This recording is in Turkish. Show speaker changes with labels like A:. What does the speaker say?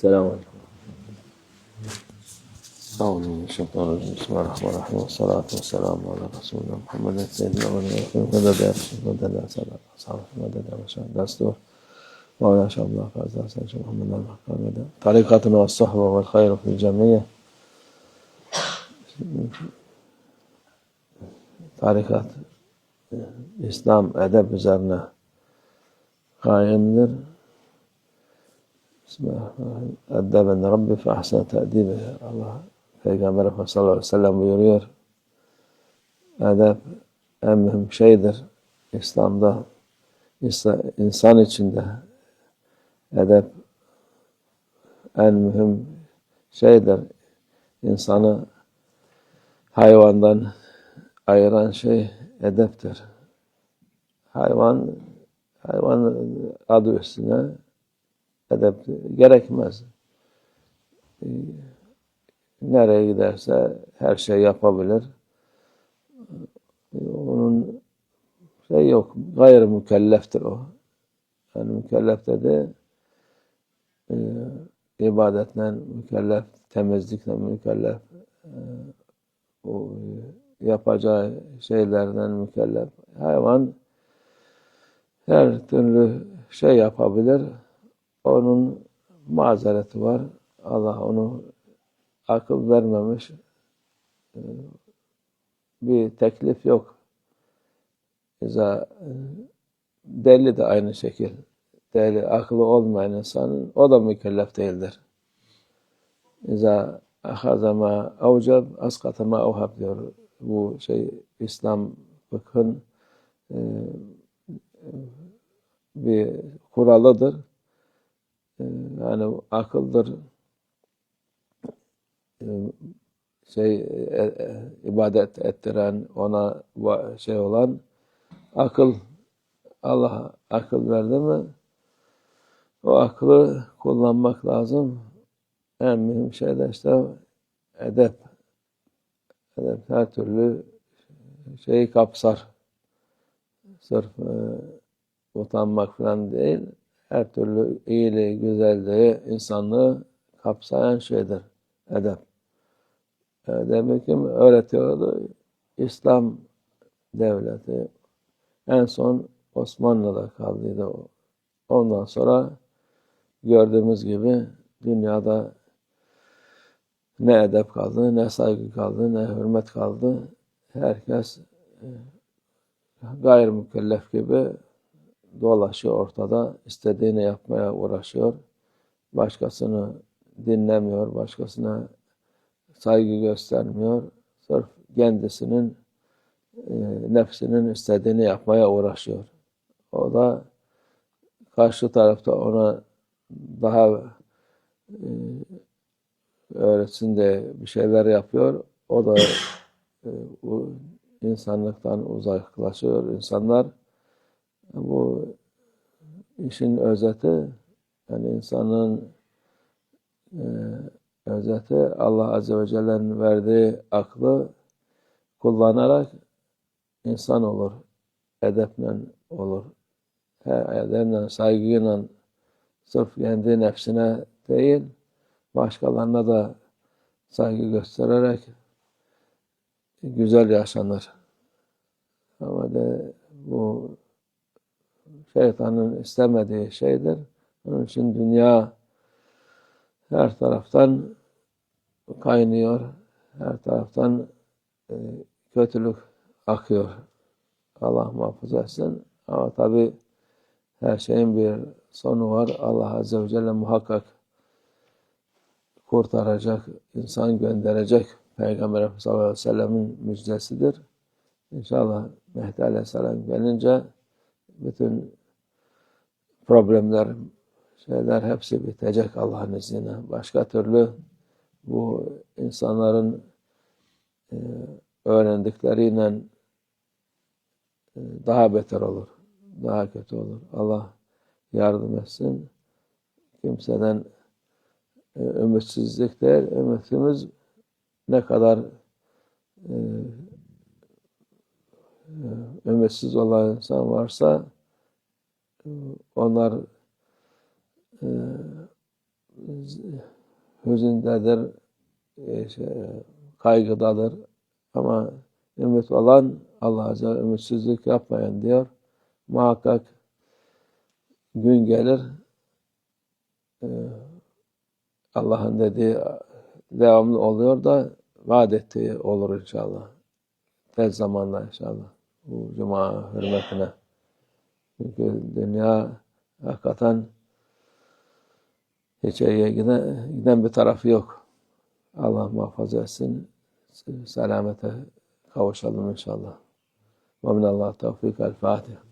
A: Selamun Aleyküm. أعوذ من الشيطان الرجيم. بسم الله الرحمن الرحيم. والصلاة والسلام على رسولنا محمد سيدنا ونبينا مدد يا رسول مدد يا سيدنا أصحاب مدد يا مشاهد دستور. مولانا شاء الله فاز سيدنا محمد المحمد طريقتنا والصحبة والخير في الجميع. tarikat İslam edep üzerine kaimdir. Bismillahirrahmanirrahim. Eddeben Rabbi fe ahsen te'dibi. Allah Peygamber Efendimiz sallallahu aleyhi ve sellem buyuruyor. Edep en mühim şeydir. İslam'da insan içinde edep en mühim şeydir. İnsanı hayvandan ayıran şey edeptir. Hayvan hayvan adı üstüne edep gerekmez. Nereye giderse her şey yapabilir. Onun şey yok, gayrı mükelleftir o. Yani mükellef dedi, e, ibadetle mükellef, temizlikle mükellef, e, o yapacağı şeylerden mükellef. Hayvan her türlü şey yapabilir. Onun mazereti var. Allah onu akıl vermemiş. Bir teklif yok. İza deli de aynı şekil. Deli, aklı olmayan insanın o da mükellef değildir. İza ahazama avcab askatama avhab diyor. Bu şey İslam fıkhın e, bir kuralıdır. Yani akıldır e, şey e, e, ibadet ettiren ona şey olan akıl Allah akıl verdi mi o aklı kullanmak lazım. En mühim şey de işte edep. Edep her türlü şeyi kapsar. Sırf e, utanmak falan değil. Her türlü iyiliği, güzelliği, insanlığı kapsayan şeydir edep. Edebi kim öğretiyordu? İslam devleti. En son Osmanlı'da kaldıydı o. Ondan sonra gördüğümüz gibi dünyada ne edep kaldı, ne saygı kaldı, ne hürmet kaldı. Herkes gayrimükellef gibi dolaşıyor ortada, istediğini yapmaya uğraşıyor. Başkasını dinlemiyor, başkasına saygı göstermiyor. Sırf kendisinin e, nefsinin istediğini yapmaya uğraşıyor. O da karşı tarafta ona daha e, öğretsin de bir şeyler yapıyor. O da e, insanlıktan uzaklaşıyor. İnsanlar bu işin özeti yani insanın e, özeti Allah Azze ve Celle'nin verdiği aklı kullanarak insan olur. Edeple olur. Edeple, saygıyla sırf kendi nefsine değil, başkalarına da saygı göstererek güzel yaşanır. Ama de bu şeytanın istemediği şeydir. Onun için dünya her taraftan kaynıyor. Her taraftan e, kötülük akıyor. Allah muhafaza etsin. Ama tabi her şeyin bir sonu var. Allah Azze ve Celle muhakkak kurtaracak, insan gönderecek Peygamber Efendimiz sallallahu aleyhi ve sellemin müjdesidir. İnşallah Mehdi aleyhisselam gelince bütün problemler, şeyler hepsi bitecek Allah'ın izniyle. Başka türlü bu insanların e, öğrendikleriyle e, daha beter olur, daha kötü olur. Allah yardım etsin. Kimseden e, ümitsizlik değil, ümitsimiz ne kadar e, e, ümitsiz olan insan varsa onlar e, hüzündedir, e, şey, kaygıdadır. Ama ümit olan Allah'a Azze ümitsizlik yapmayın diyor. Muhakkak gün gelir e, Allah'ın dediği devamlı oluyor da vaat ettiği olur inşallah. Tez zamanda inşallah. Bu cuma hürmetine. Çünkü dünya hakikaten hiç giden, giden bir tarafı yok. Allah muhafaza etsin. Selamete kavuşalım inşallah. Ve minallah tevfik. El Fatiha.